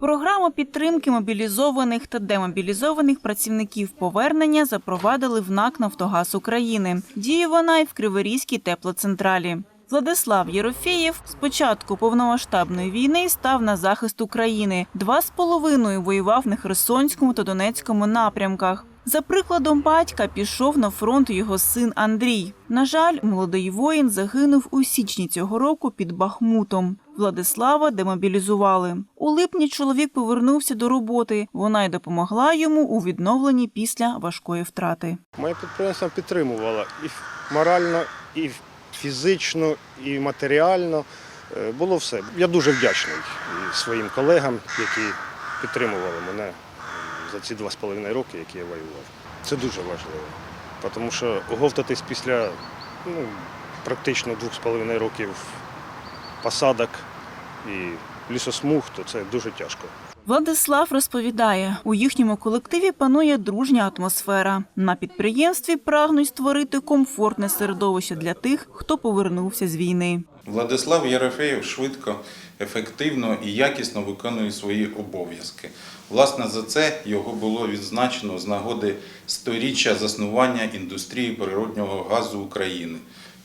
Програму підтримки мобілізованих та демобілізованих працівників повернення запровадили в НАК «Нафтогаз України». Діє вона і в Криворізькій теплоцентралі. Владислав Єрофєєв з початку повномасштабної війни став на захист України. Два з половиною воював на Херсонському та Донецькому напрямках. За прикладом батька пішов на фронт його син Андрій. На жаль, молодий воїн загинув у січні цього року під Бахмутом. Владислава демобілізували. У липні чоловік повернувся до роботи. Вона й допомогла йому у відновленні після важкої втрати. Моє підприємство підтримувало і морально, і фізично, і матеріально. Е, Було все. Я дуже вдячний своїм колегам, які підтримували мене за ці два з половиною роки, які я воював. Це дуже важливо, тому що оговтатись після ну, практично двох з половиною років посадок і лісосмуг, то це дуже тяжко. Владислав розповідає, у їхньому колективі панує дружня атмосфера. На підприємстві прагнуть створити комфортне середовище для тих, хто повернувся з війни. Владислав Єрофеєв швидко, ефективно і якісно виконує свої обов'язки. Власне, за це його було відзначено з нагоди сторіччя заснування індустрії природнього газу України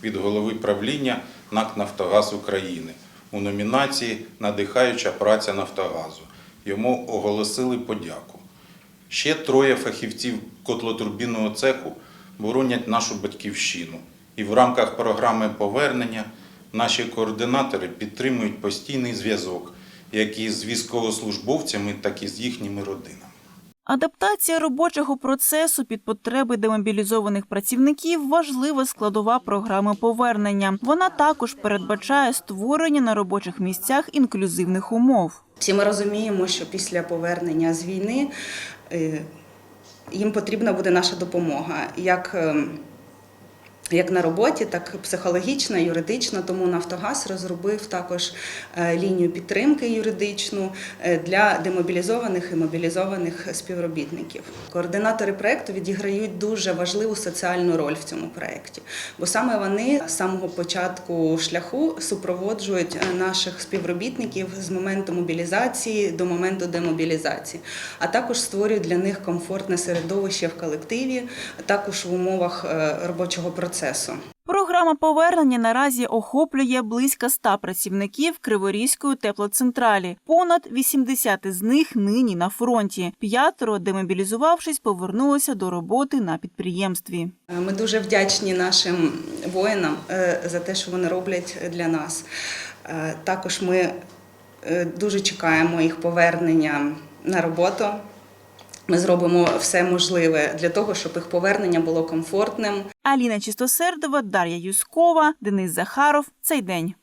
від голови правління НАК «Нафтогаз України» у номінації Надихаюча праця Нафтогазу. Йому оголосили подяку. Ще троє фахівців котлотурбінного цеху боронять нашу батьківщину. І в рамках програми повернення наші координатори підтримують постійний зв'язок як із військовослужбовцями, так і з їхніми родинами. Адаптація робочого процесу під потреби демобілізованих працівників важлива складова програми повернення. Вона також передбачає створення на робочих місцях інклюзивних умов. Всі ми розуміємо, що після повернення з війни е, їм потрібна буде наша допомога. Як ем, як на роботі, так психологічна, юридична. Тому Нафтогаз розробив також е, лінію підтримки юридичну е, для демобілізованих і мобілізованих співробітників. Координатори проекту відіграють дуже важливу соціальну роль в цьому проєкті, бо саме вони з самого початку шляху супроводжують е, наших співробітників з моменту мобілізації до моменту демобілізації, а також створюють для них комфортне середовище в колективі, також в умовах робочого процесу. Програма повернення наразі охоплює близько 100 працівників Криворізької теплоцентралі. Понад 80 з них нині на фронті. П'ятеро, демобілізувавшись, повернулися до роботи на підприємстві. Ми дуже вдячні нашим воїнам е, за те, що вони роблять для нас. Е, Також ми е, дуже чекаємо їх повернення на роботу. Ми зробимо все можливе для того, щоб їх повернення було комфортним. Аліна Чистосердова, Дар'я Юскова, Денис Захаров. Цей день.